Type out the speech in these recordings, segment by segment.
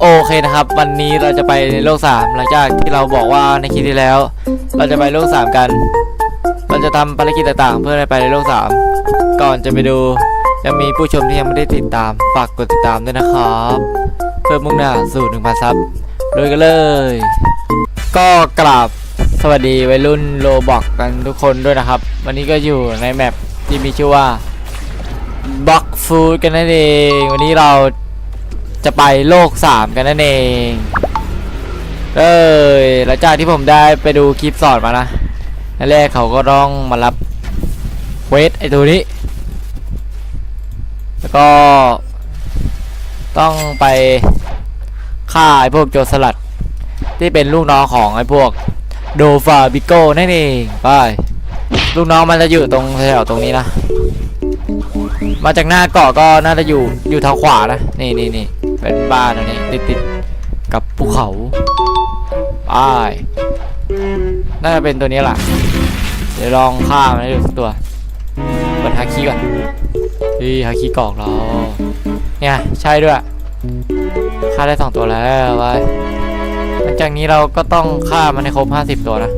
โอเคนะครับ วันนี้เราจะไปในโลกสามหลังจากที่เราบอกว่าในคลิปที่แล้ว เราจะไปโลกสามกัน เราจะทำภารกิจต่างๆ เพื่อให้ไปในโลกสามก่อนจะไปดูยังมีผู้ชมที่ยังไม่ได้ติดตามฝากกดติดตามด้วยนะครับ เพื่อมุ่งหน้าสู่1,000ซับเลยกันเลย ก็กราบสวัสดีวัยรุ่นโลบอกกันทุกคนด้วยนะครับ วันนี้ก็อยู่ในแมปที่มีชื่อว่าบล็อกฟูดกันนั่นเอง วันนี้เรา จะไปโลก 3 กันนั่นเอง เอ้ยหลังจากที่ผมได้ไปดูคลิปสอนมานะนแรกเขาก็ต้องมารับเวทไอตัวนี้ แล้วก็ ต้องไปฆ่าไอพวกโจรสลัด ที่เป็นลูกน้องของไอ้พวกโดฟาบิโก้นั่นเองไปลูกน้องมันจะอยู่ตรงแถวตรงนี้นะ มาจากหน้าเกาะก็น่าจะอยู่อยู่ทางขวานะ นี่นี่นี่ เป็นบ้านอันนี้ติดติดกับภูเขาไปน่าจะเป็นตัวนี้แหละเดี๋ยวลองฆ่ามันให้ดูสักตัวเปิดฮาคิก่อนนี่ฮาคิกอกเรา เนี่ย ใช่ด้วยฆ่าได้สองตัวแล้วไปหลังจากนี้เราก็ต้องฆ่ามันให้ครบ50ตัวนะ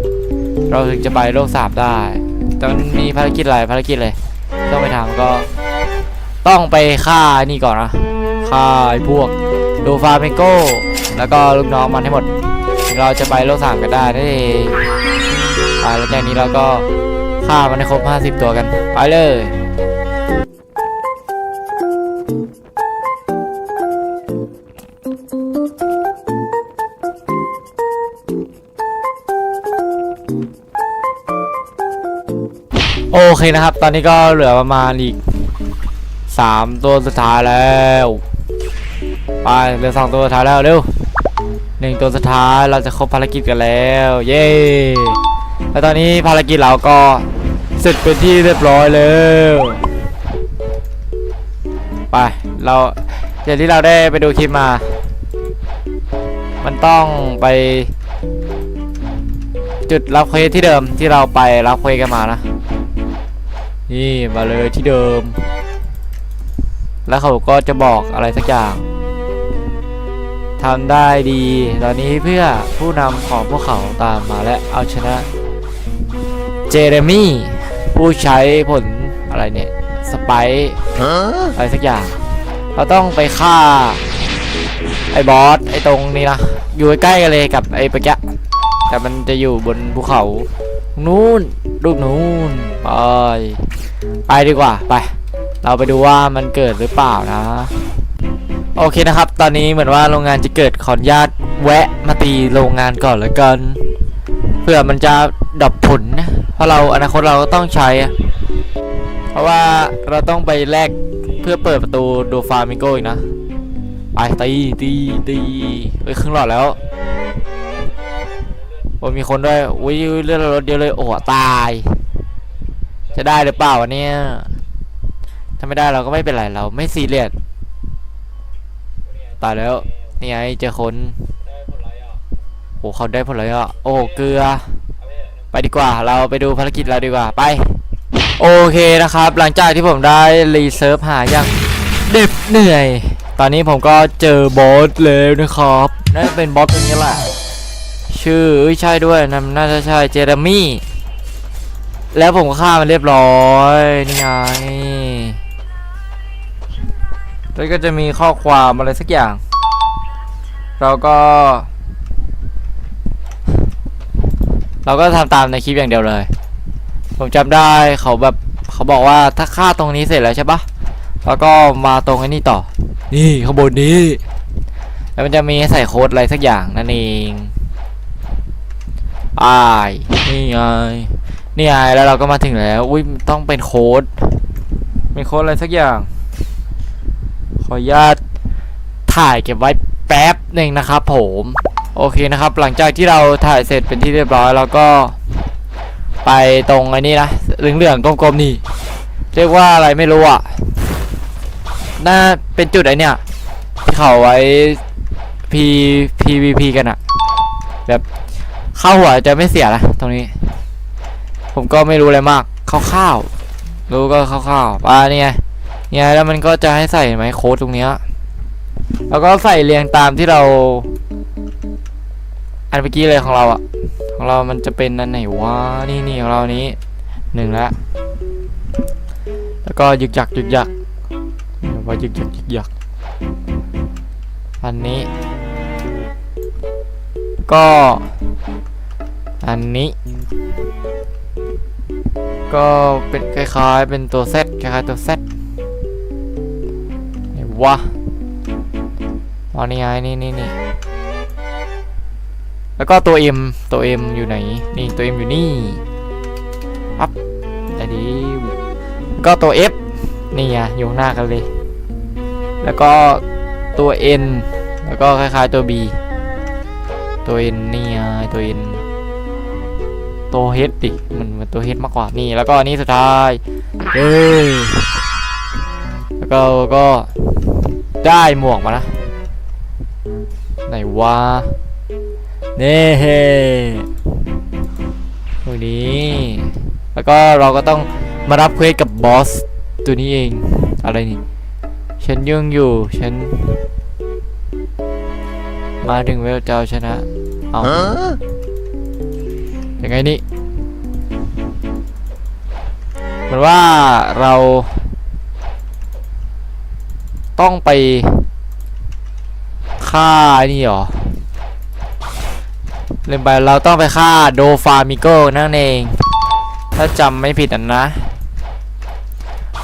เราถึงจะไปโลกสามได้แต่มันมีภารกิจหลายภารกิจเลย ต้องไปทำก็ต้องไปฆ่านี่ก่อนนะ ฆ่าไอ้พวกโดฟาเมโก้ แล้วก็ลูกน้องมันให้หมด เราจะไปโลกสามกันได้นั่นเองไปหลังจากนี้เราก็ฆ่ามันให้ครบ 50 ตัวกัน ไปเลยโอเคนะครับ ตอนนี้ก็เหลือประมาณอีกสามตัวสุดท้ายแล้ว ไปเหลือสองตัวสุดท้ายแล้วเร็วหนึ่งตัวสุดท้ายเราจะครบภารกิจกันแล้ว เย้แล้วตอนนี้ภารกิจเราก็เสร็จเป็นที่เรียบร้อยแล้วไปเราอย่างที่เราได้ไปดูคลิปมา มันต้องไป จุดรับเควสที่เดิมที่เราไปรับเควสกันมานะ นี่มาเลยที่เดิม แล้วเขาก็จะบอกอะไรสักอย่าง ทำได้ดี ตอนนี้เพื่อผู้นำของพวกเขาตามมาและเอาชนะ เจเรมี่ผู้ใช้ผลอะไรเนี่ย สไปซ์อะไรสักอย่าง เราต้องไปฆ่า ไอ้บอส ไอ้ตรงนี้นะอยู่ใกล้ๆกันเลยกับไอ้ปะแกะแต่มันจะอยู่บนภูเขานู้นรูปนู้นไปไปดีกว่าไป เราไปดูว่ามันเกิดหรือเปล่านะ โอเคนะครับ ตอนนี้เหมือนว่าโรงงานจะเกิดขออนุญาตแวะมาตีโรงงานก่อนแล้วกันเพื่อมันจะดับผลนะเพราะเราอนาคตเราก็ต้องใช้ เพราะว่าเราต้องไปแลกเพื่อเปิดประตูโดฟามิโกอีกนะไปตีตีตีเฮ้ยครึ่งหลอดแล้วโอ้มีคนด้วยอุ้ยเลื่อนรถเดียวเลยโอ้ตาย จะได้หรือเปล่าวะเนี่ยถ้าไม่ได้เราก็ไม่เป็นไรเราไม่ซีเรียส ตายแล้ว นี่ไงเจอคนโอ้เขาได้ผลอะไรอะ โอ้ เกลือ ไปดีกว่า เราไปดูภารกิจเราดีกว่า ไป โอเคนะครับ หลังจากที่ผมได้รีเซิร์ฟหาอย่างเด็บเหนื่อย ตอนนี้ผมก็เจอบอสแล้วนะครับ น่าจะเป็นบอสตัวนี้แหละ ชื่อใช่ด้วยนั่นน่าจะใช่เจเรมี่ แล้วผมก็ฆ่ามันเรียบร้อย นี่ไง แล้วก็จะมีข้อความอะไรสักอย่าง เราก็ เราก็ทำตามในคลิปอย่างเดียวเลย ผมจำได้เขาแบบเขาบอกว่าถ้าฆ่าตรงนี้เสร็จแล้วใช่ปะแล้วก็มาตรงไอ้นี่ต่อ นี่ข้างบนนี้ แล้วมันจะมีใส่โค้ดอะไรสักอย่างนั่นเองอายนี่ไงนี่ไงแล้วเราก็มาถึงแล้ว อุ้ยต้องเป็นโค้ดเป็นโค้ดอะไรสักอย่าง ขออนุญาตถ่ายเก็บไว้แป๊บหนึ่งนะครับผมโอเคนะครับ หลังจากที่เราถ่ายเสร็จเป็นที่เรียบร้อย แล้วก็ไปตรงไอ้นี่นะเหลืองๆกลมๆนี่ เรียกว่าอะไรไม่รู้อะน่าเป็นจุดไอเนี่ยที่เขาไว้ P PVP กันอะแบบเข้าหัวจะไม่เสียนะตรงนี้ ผมก็ไม่รู้อะไรมากคร่าวๆรู้ก็คร่าวๆป่านี่ไง เนี่ยแล้วมันก็จะให้ใส่ไหมโค้ดตรงเนี้ยแล้วก็ใส่เรียงตามที่เรา อันเมื่อกี้เลยของเราอะของเรามันจะเป็นอันไหนวะนี่นี่ของเรานี้หนึ่งละแล้วก็ยึกยักยึกยักว่ายึกยักยึกยักอันนี้ ก็ อันนี้ ก็เป็นคล้ายๆเป็นตัวเซตคล้ายๆตัวเซต วะอ๋อนี่ไงนี่นี่นี่แล้วก็ตัว M ตัว M อยู่ไหน นี่ตัว M อยู่นี่ปั๊บไอ้ดิก็ตัว F นี่ไงอยู่หน้ากันเลย แล้วก็ตัว N แล้วก็คล้ายๆตัว B ตัว N นี่ไงตัว N ตัว H ดิมันมันตัว H มากกว่านี่ แล้วก็อันนี้สุดท้ายเอ้ยแล้วก็ก็ ได้หมวกมานะ ไหนวะเน่เฮ้ตรงนี้ แล้วก็เราก็ต้องมารับเควสกับบอสตัวนี้เอง อะไรนี่ฉันยังอยู่ ฉัน มาถึงเวลเจ้าชนะ เอา Huh? ยังไงนี่เหมือนว่าเรา ต้องไปฆ่าไอ้นี่หรอลืมไปเราต้องไปฆ่าโดฟามิโกนั่นเอง ถ้าจำไม่ผิดอันนะ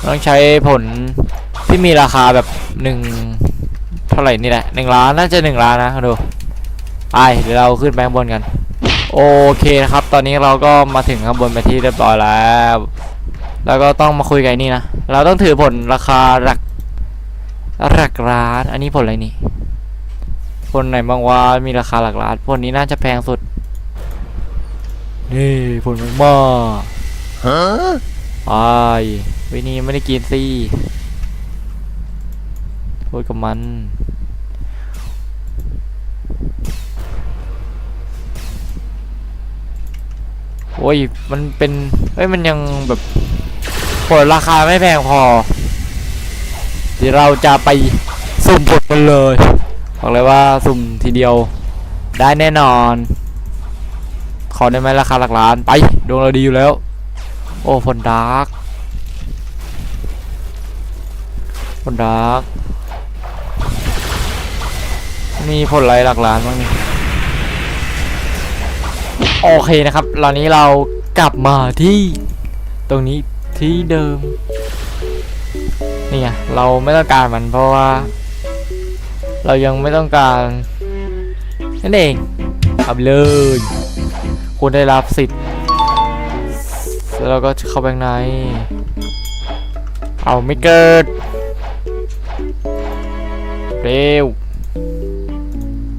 ต้องใช้ผลที่มีราคาแบบหนึ่งเท่าไหร่นี่แหละหนึ่งล้านน่าจะหนึ่งล้านนะดูไปเดี๋ยวเราขึ้นไปข้างบนกัน โอเคนะครับ ตอนนี้เราก็มาถึงข้างบนไปที่เรียบร้อยแล้ว แล้วก็ต้องมาคุยกันนี่นะ เราต้องถือผลราคาหลัก หลักล้าน อันนี้ผลอะไรนี่ ผลไหนบางว่ามีราคาหลักล้าน ผลนี้น่าจะแพงสุด นี่ผลมันมาก Huh? ไอ้ายวินี่ไม่ได้กินสิพูดกับมันโอ้ย มันเป็นเฮ้ย มันยังแบบผลราคาไม่แพงพอ เดี๋ยวเราจะไปสุ่มผลกันเลยบอกเลยว่าสุ่มทีเดียวได้แน่นอน ขอได้ไหมราคาหลักล้านไปดวงเราดีอยู่แล้ว โอ้ผลดาร์กผลดาร์กมีผลอะไรหลักล้านบ้างนี่โอเคนะครับตอนนี้เรากลับมาที่ตรงนี้ที่เดิม นี่ไงเราไม่ต้องการมันเพราะว่า เรายังไม่ต้องการนั่นเองเอาเลยคุณได้รับสิทธิ์แล้วเราก็เข้าไปข้างในเอาไม่เกิด เร็ว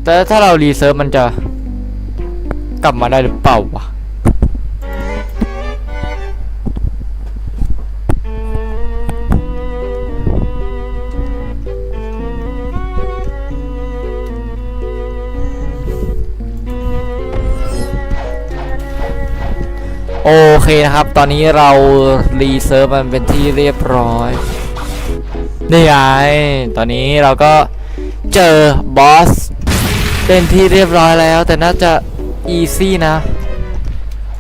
แต่ถ้าเรารีเซิร์ฟมันจะกลับมาได้หรือเปล่าวะ โอเคนะครับ ตอนนี้เรารีเซิร์ฟมันเป็นที่เรียบร้อย นี่ไง ตอนนี้เราก็เจอบอสเป็นที่เรียบร้อยแล้ว แต่น่าจะอีซี่นะ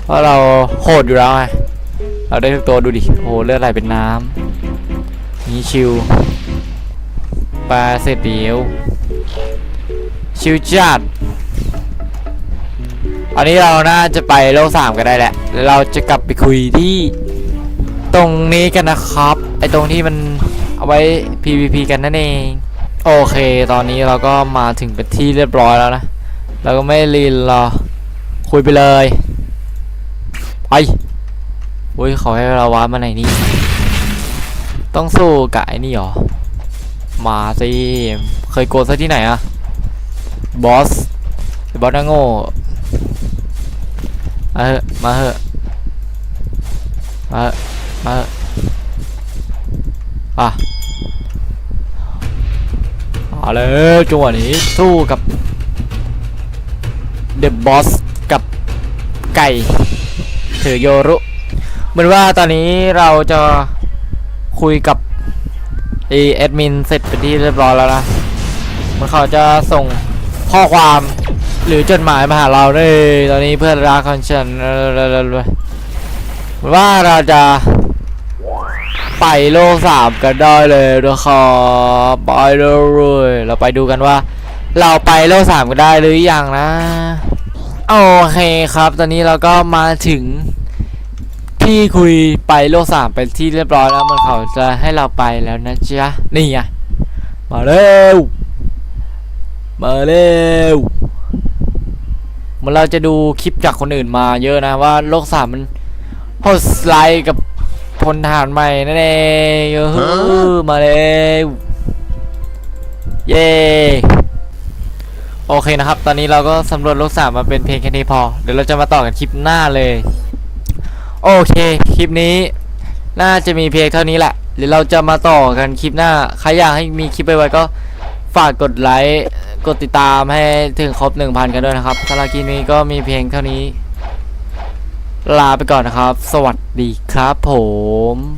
เพราะเราโหดอยู่แล้วไง เราได้ทุกตัวดูดิ โอ้โหเลือดไหลเป็นน้ำนี่ชิวปลาเสร็จเดียว ชิวจัด อันนี้เราน่าจะไปโลกสามกันได้แหละเราจะกลับไปคุยที่ตรงนี้กันนะครับ ไอตรงที่มันเอาไว้ PVP กันนั่นเอง โอเค ตอนนี้เราก็มาถึงเป็นที่เรียบร้อยแล้วนะ เราก็ไม่รีนรอ คุยไปเลยไปอุ้ยเขาให้เราว้ามาไหนนี่ ต้องสู้กับไอ้นี่เหรอ มาสิ เคยโกนซะที่ไหนอะบอสบอสน่าโง่ มาเหอะมาเหอะมาเหอะมาเหอะอะเอาเลยจังหวะนี้สู้กับ The Boss กับไก่ถือโยรุเหมือนว่าตอนนี้เราจะคุยกับไอแอดมินเสร็จเป็นที่เรียบร้อยแล้วนะมันเขาจะส่ง ข้อความหรือจดหมายมาหาเราเด้ยตอนนี้เพื่อนรักของฉันเออเออเออเออว่าเราจะไปโลกสามกันได้เลยนะครับไปเลยเราไปดูกันว่า เราไปโลกสามกันได้หรือยังนะ โอเคครับ ตอนนี้เราก็มาถึงที่คุยไปโลกสามไปที่เรียบร้อยแล้วมันเขาจะให้เราไปแล้วนะจ๊ะนี่ไงมาเร็ว มาเร็วเหมันเราจะดูคลิปจากคนอื่นมาเยอะนะว่าโลกสามมันโหดสไลด์กับพลทหารใหม่นั่นเองเออมาเร็วเย้โอเคนะครับ ตอนนี้เราก็สำรวจโลกสามมาเป็นเพียงแค่นี้พอ เดี๋ยวเราจะมาต่อกันคลิปหน้าเลย โอเค คลิปนี้ น่าจะมีเพียงเท่านี้แหละเดี๋ยวเราจะมาต่อกันคลิปหน้า ใครอยากให้มีคลิปไปไว้ก็ฝากกดไลค์ กดติดตามให้ถึงครบ 1,000 กันด้วยนะครับสำหรับคลิปนี้ก็มีเพียงเท่านี้ ลาไปก่อนนะครับ สวัสดีครับผม